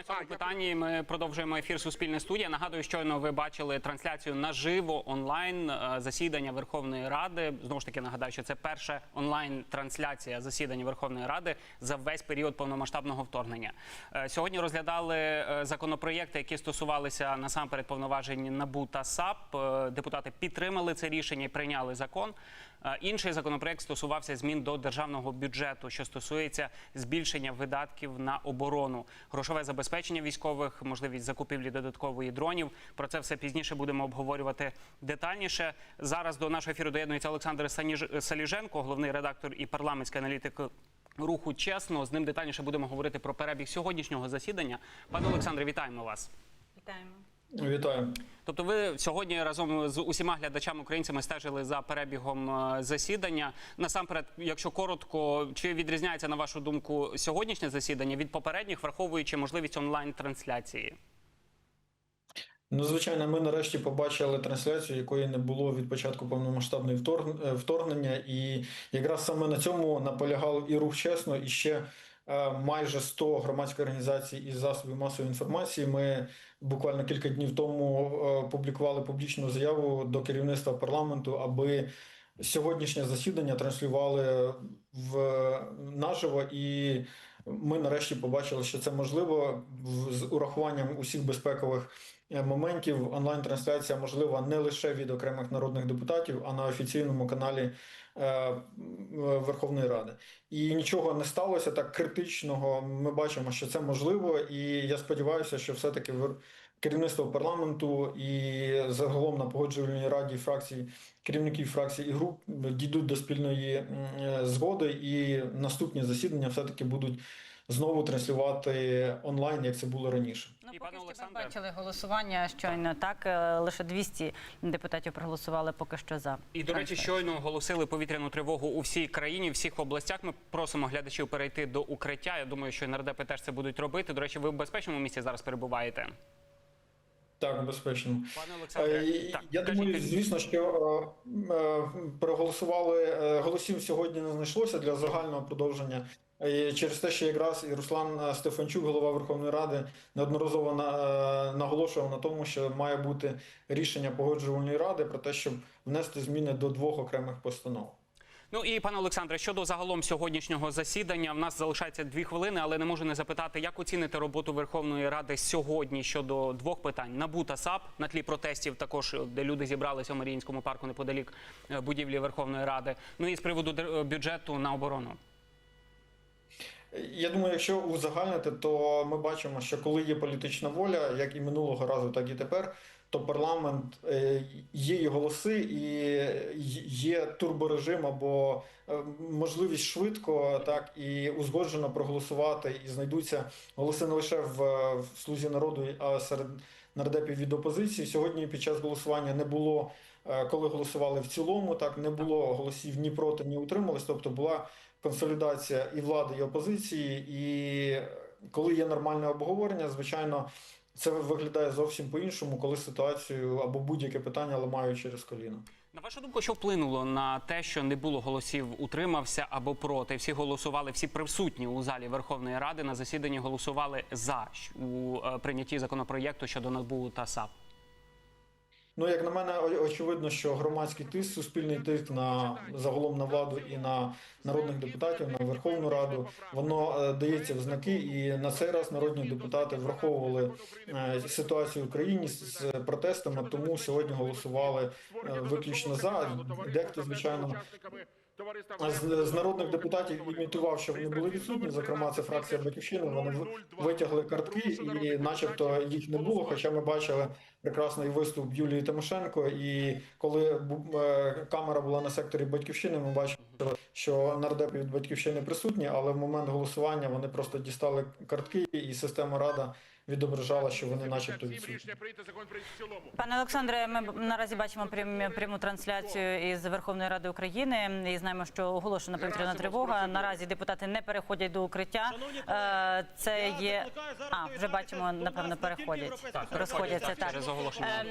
на цьому питанні ми продовжуємо ефір Суспільне студія. Нагадую, щойно ви бачили трансляцію наживо онлайн е, засідання Верховної Ради. Знову ж таки нагадаю, що це перша онлайн трансляція засідання Верховної Ради за весь період повномасштабного вторгнення. Е, Сьогодні розглядали е, законопроєкти, які стосувалися насамперед повноважень НАБУ та САП. Депутати підтримали це рішення і прийняли закон. Інший законопроект стосувався змін до державного бюджету, що стосується збільшення видатків на оборону, грошове забезпечення військових, можливість закупівлі додаткової дронів. Про це все пізніше будемо обговорювати детальніше. Зараз до нашого ефіру доєднується Олександр Саніж- Саліженко, головний редактор і парламентський аналітик. Руху чесно з ним детальніше будемо говорити про перебіг сьогоднішнього засідання. Пане Олександре, вітаємо вас. Вітаємо. Вітаю. Тобто, ви сьогодні разом з усіма глядачами українцями стежили за перебігом е, засідання. Насамперед, якщо коротко, чи відрізняється на вашу думку сьогоднішнє засідання від попередніх, враховуючи можливість онлайн-трансляції? Ну, звичайно, ми нарешті побачили трансляцію, якої не було від початку повномасштабної е, вторгнення, і якраз саме на цьому наполягав і рух чесно, і ще майже 100 громадських організацій із засобів масової інформації. Ми буквально кілька днів тому е, публікували публічну заяву до керівництва парламенту, аби сьогоднішнє засідання транслювали в наживо і. Ми нарешті побачили, що це можливо з урахуванням усіх безпекових е, моментів. Онлайн-трансляція можлива не лише від окремих народних депутатів, а на офіційному каналі е, Верховної Ради. І нічого не сталося так критичного. Ми бачимо, що це можливо, і я сподіваюся, що все-таки керівництво парламенту і загалом на погоджувальній раді фракцій, керівників фракцій і груп дійдуть до спільної е, згоди, і наступні засідання все-таки будуть знову транслювати онлайн, як це було раніше. Ну, І, поки що ми бачили голосування щойно. Так е, лише 200 депутатів проголосували поки що за. І до речі, щойно оголосили повітряну тривогу у всій країні, в всіх областях. Ми просимо глядачів перейти до укриття. Я думаю, що і нардепи теж це будуть робити. До речі, ви в безпечному місці зараз перебуваєте. Так, безпечно. Пане Олександре, Е, так, Я думаю, кажіть. звісно, що е, е, проголосували голосів сьогодні не знайшлося для загального продовження. Е, Через те, що якраз і Руслан Стефанчук, голова Верховної Ради, неодноразово на, е, наголошував на тому, що має бути рішення погоджувальної ради про те, щоб внести зміни до двох окремих постанов. Ну і пане Олександре, щодо загалом сьогоднішнього засідання, в нас залишається дві хвилини, але не можу не запитати, як оцінити роботу Верховної Ради сьогодні щодо двох питань НАБУ та САП на тлі протестів, також де люди зібралися у Маріїнському парку неподалік е, будівлі Верховної Ради. Ну і з приводу дер- бюджету на оборону. Я думаю, якщо узагальнити, то ми бачимо, що коли є політична воля, як і минулого разу, так і тепер, то парламент е, є і голоси, і є турборежим або е, можливість швидко так і узгоджено проголосувати, і знайдуться голоси не лише в, в слузі народу, а серед нардепів від опозиції. Сьогодні під час голосування не було, коли голосували в цілому, так не було голосів ні проти, ні утримались. Тобто була консолідація і влади, і опозиції. І коли є нормальне обговорення, звичайно, це виглядає зовсім по-іншому, коли ситуацію або будь-яке питання ламають через коліно. На вашу думку, що вплинуло на те, що не було голосів утримався або проти? Всі голосували, всі присутні у залі Верховної Ради на засіданні голосували за у е, прийнятті законопроєкту щодо НАБУ та САП. Ну, як на мене, очевидно, що громадський тиск, суспільний тиск на загалом на владу і на народних депутатів, на Верховну Раду, воно е, дається в знаки. І на цей раз народні депутати враховували е, ситуацію в Україні з протестами, тому сьогодні голосували е, виключно за. Дехто, звичайно, з, з народних депутатів імітував, що вони були відсутні. Зокрема, це фракція Батьківщини. Вони витягли картки, і, начебто, їх не було. Хоча ми бачили прекрасний виступ Юлії Тимошенко. І коли е, камера була на секторі Батьківщини, ми бачили, що нардепи від батьківщини присутні, але в момент голосування вони просто дістали картки, і система рада відображала, що вони, начебто, відсутні. Пане Олександре, ми наразі бачимо прям- пряму трансляцію із Верховної Ради України і знаємо, що оголошена повітряна тривога. Наразі депутати не переходять до укриття. Е, Це є а вже бачимо, напевно, переходять, розходяться. так.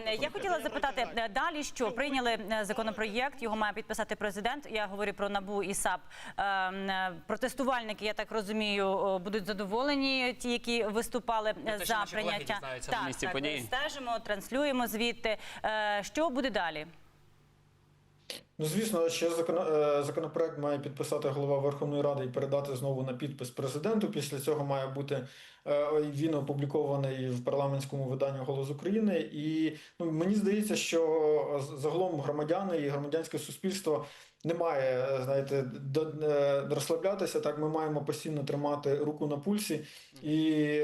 Е, я хотіла запитати е, далі, що прийняли законопроєкт. Його має підписати президент. Я говорю про набу і САП. Протестувальники, я так розумію, будуть задоволені. Ті, які виступали е, за наші колеги прийняття. дізнаються на місці так, події. стежимо, транслюємо звідти. Е, Що буде далі? Ну, звісно, ще закон, е, законопроект має підписати голова Верховної Ради і передати знову на підпис президенту. Після цього має бути е, він опублікований в парламентському виданні Голос України. І ну, мені здається, що загалом громадяни і громадянське суспільство не має, е, знаєте, розслаблятися. Так, ми маємо постійно тримати руку на пульсі і.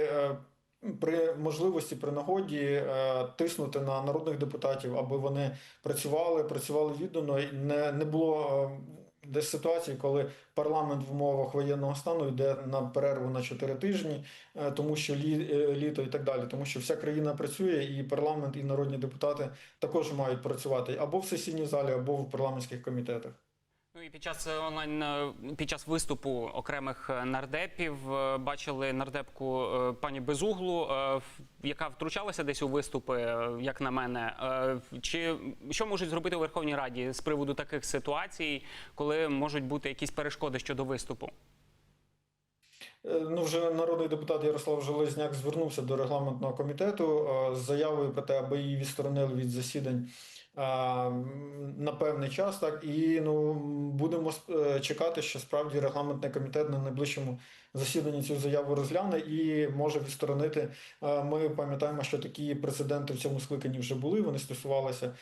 При можливості, при нагоді е, тиснути на народних депутатів, аби вони працювали, працювали віддано. Не, не було е, десь ситуації, коли парламент в умовах воєнного стану йде на перерву на 4 тижні, е, тому що лі, літо і так далі. Тому що вся країна працює, і парламент, і народні депутати також мають працювати або в сесійній залі, або в парламентських комітетах. І під час е, онлайн е, під час виступу окремих е, нардепів бачили нардепку пані Безуглу, яка втручалася десь у виступи, як на мене. Чи що можуть зробити у Верховній Раді з приводу таких ситуацій, коли можуть бути якісь перешкоди щодо виступу? Ну, вже народний депутат Ярослав Железняк звернувся до регламентного комітету з заявою про те, аби її відсторонили від засідань на певний час. Так і ну будемо е, чекати, що справді регламентний комітет на найближчому засіданні цю заяву розгляне і може відсторонити. Ми пам'ятаємо, що такі прецеденти в цьому скликанні вже були. Вони стосувалися.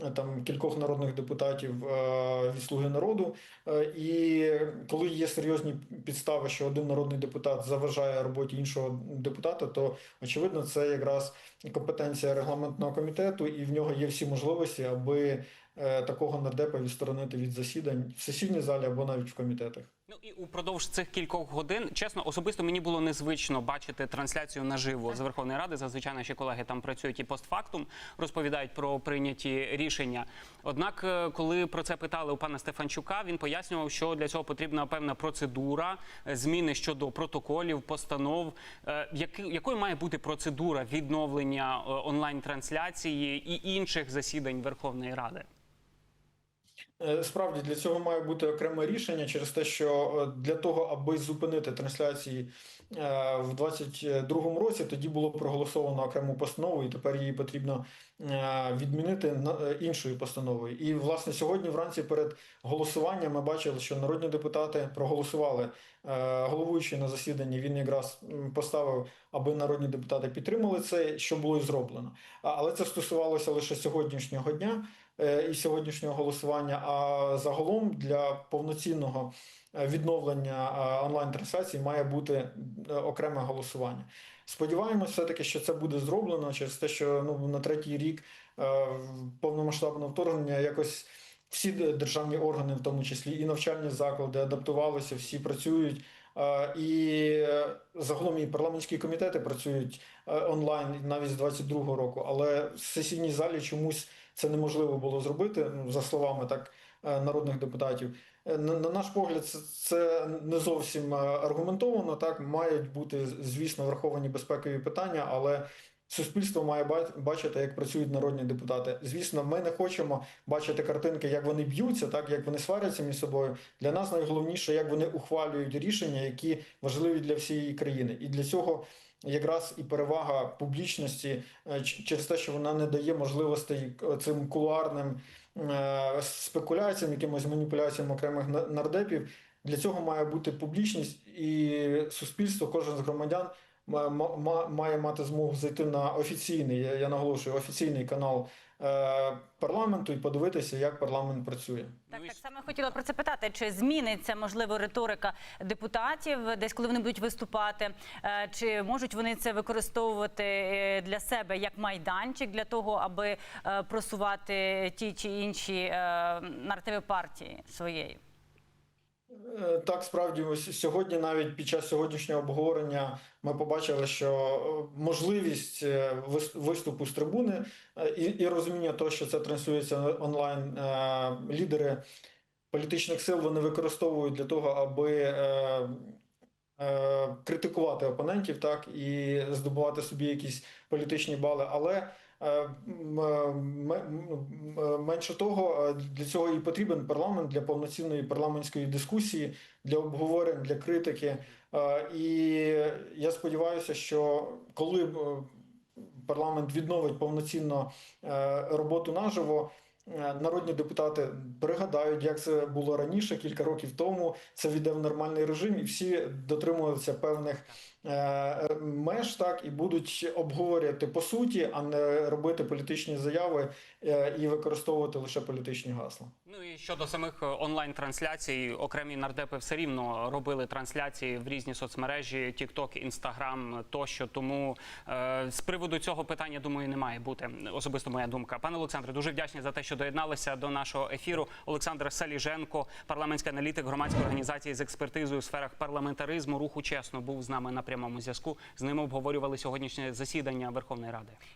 Е, Там кількох народних депутатів е, від Слуги народу, Е, І коли є серйозні підстави, що один народний депутат заважає роботі іншого депутата, то очевидно це якраз компетенція регламентного комітету, і в нього є всі можливості, аби такого нардепа відсторонити від засідань в сесійній залі або навіть в комітетах. Ну і упродовж цих кількох годин, чесно, особисто мені було незвично бачити трансляцію наживо з Верховної Ради. Зазвичай наші колеги там працюють і постфактум розповідають про прийняті рішення. Однак, е, коли про це питали у пана Стефанчука, він пояснював, що для цього потрібна певна процедура, е, зміни щодо протоколів, постанов. Е, якою має бути процедура відновлення е, онлайн-трансляції і інших засідань Верховної Ради? Е, Справді для цього має бути окреме рішення через те, що е, для того, аби зупинити трансляції в в 2022 році, тоді було проголосовано окрему постанову, і тепер її потрібно е, відмінити е, іншою постановою. І власне сьогодні, вранці, перед голосуванням, ми бачили, що народні депутати проголосували. Е, Головуючий на засіданні він якраз поставив, аби народні депутати підтримали це, що було і зроблено. Але це стосувалося лише сьогоднішнього дня е, і сьогоднішнього голосування. А загалом для повноцінного е, відновлення е, онлайн-трансляції має бути окреме голосування. Сподіваємось, все-таки, що це буде зроблено через те, що ну на третій рік повномасштабного вторгнення якось. Всі державні органи, в тому числі і навчальні заклади, адаптувалися, всі працюють. Е, І е, загалом і парламентські комітети працюють е, онлайн навіть з 22-го року, але в сесійній залі чомусь це неможливо було зробити, ну, за словами так е, народних депутатів. Е, На, на наш погляд, це, не зовсім е, аргументовано. Так мають бути, звісно, враховані безпекові питання, але суспільство має бачити, як працюють народні депутати. Звісно, ми не хочемо бачити картинки, як вони б'ються, так як вони сваряться між собою. Для нас найголовніше, як вони ухвалюють рішення, які важливі для всієї країни, і для цього. Якраз і перевага публічності е, через те, що вона не дає можливостей цим кулуарним е, спекуляціям, якимось маніпуляціям окремих нардепів. Для цього має бути публічність, і суспільство, кожен з громадян ма- ма- ма- має мати змогу зайти на офіційний, я, наголошую, офіційний канал е, парламенту і подивитися, як парламент працює. Так, так само хотіла про це питати. Чи зміниться можливо риторика депутатів, десь коли вони будуть виступати? Е, Чи можуть вони це використовувати е, для себе як майданчик для того, аби просувати ті чи інші наративи партії своєї? Е, Так, справді, ось сьогодні, навіть під час сьогоднішнього обговорення, ми побачили, що е, можливість е, виступу з трибуни і, і розуміння того, що це транслюється онлайн, лідери політичних сил вони використовують для того, аби критикувати опонентів, так і здобувати собі якісь політичні бали. Але менше того, е, для цього і потрібен парламент для повноцінної парламентської дискусії, для обговорень, для критики. Е, І я сподіваюся, що коли е, парламент відновить повноцінно е, роботу наживо. е, Народні депутати пригадають, як це було раніше, кілька років тому. Це війде в нормальний режим, і всі дотримувалися певних е, меж, так і будуть обговорювати по суті, а не робити політичні заяви е, і використовувати лише політичні гасла. Ну і щодо самих е, онлайн-трансляцій, окремі нардепи все рівно робили трансляції в різні соцмережі, TikTok, Instagram тощо. Тому е, з приводу цього питання, думаю, не має бути особисто моя думка. Пане Олександре, дуже вдячні за те, що доєдналися до нашого ефіру. Олександр Саліженко, парламентський аналітик громадської організації з експертизою у сферах парламентаризму. Руху чесно був з нами на прямому зв'язку. З ним обговорювали сьогоднішнє засідання Верховної Ради.